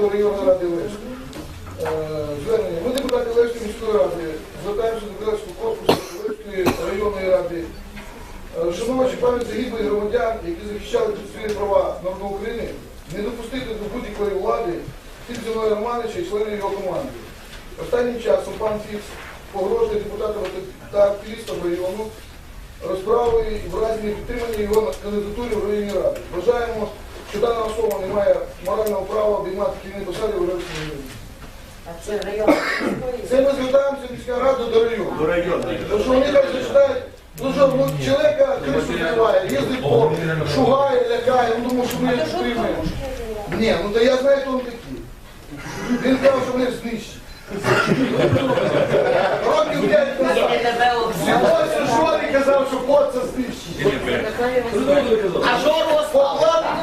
депутату районної ради Лешки. Е, Звернення. Ми депутати Лешки міської ради звертаємося до депутатського корпусу Лешкої районної ради. Е, Шанувачі пам'ять загиблих громадян, які захищали тут свої права народу України, не допустити до будь-якої влади Фільзіної Романовича і членів його команди. Останнім часом пан Фікс погрожує депутатам та активістам району розправи в разі непідтримання його на кандидатурі в районній раді. Вважаємо, що дана особа не має права обіймати керівні посади в Районній раді. А це район. Це ми звертаємося міська рада до району. До районної. Тому що вони так зачитають, ну що, ну, чоловіка кришу збиває, їздить по, шугає, лякає, ну тому що ми не підтримуємо. Ні, ну то я знаю, хто він такий. Він казав, що мене знищить. Років 5 назад. Сьогодні Жорі казав, що кот це знищить. А жору моста. Ша-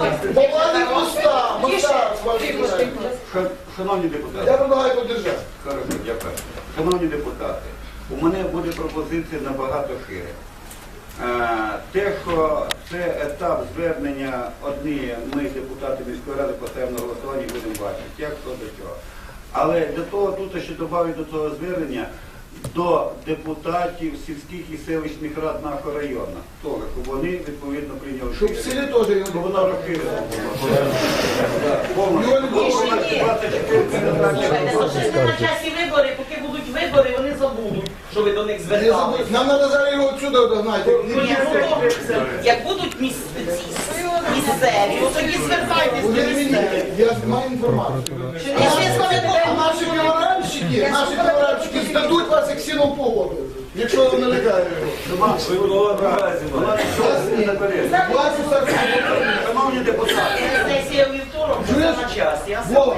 Шановні депутати, Я предлагаю подержати. хорошо, дякую. Шановні депутати, у мене буде пропозиція набагато шире. Е, Те, що це етап звернення одні, ми, депутати міської ради, поставимо на голосування і будемо бачити, як що до чого. Але для того тут ще додати до цього звернення до депутатів сільських і селищних рад нашого району, теж, щоб вони відповідно прийняли. Щоб в селі теж Щоб його було. Слухайте, на часі вибори, поки будуть вибори, вони забудуть, що ви до них зверталися. Нам треба зараз його відсюди одогнати. Ні, ну, це. Як будуть міс- ці місцеві, то тоді звертайтесь до місцевих. я маю інформацію. Наші піворамщики, наші піворамщики здадуть вас як сіном погоду, якщо ви не лякаєте його. Власне, Шановні депутати, Сесія у вівторок, вже Чуєш? на час. Я Вова,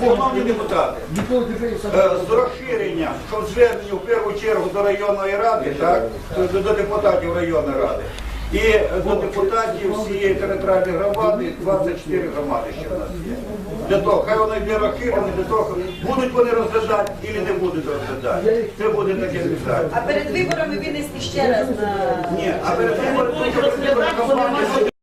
шановні депутати, е, з розширення, що звернення в першу чергу до районної ради, так, до, до депутатів районної ради. І е, до депутатів всієї територіальної громади 24 громади ще в нас є. Для того, хай воно йде розширене, для того, будуть вони розглядати і не будуть розглядати. Це буде таке питання. А перед виборами винести ще раз на Ні, а перед тим, Будуть розглядати, вони можуть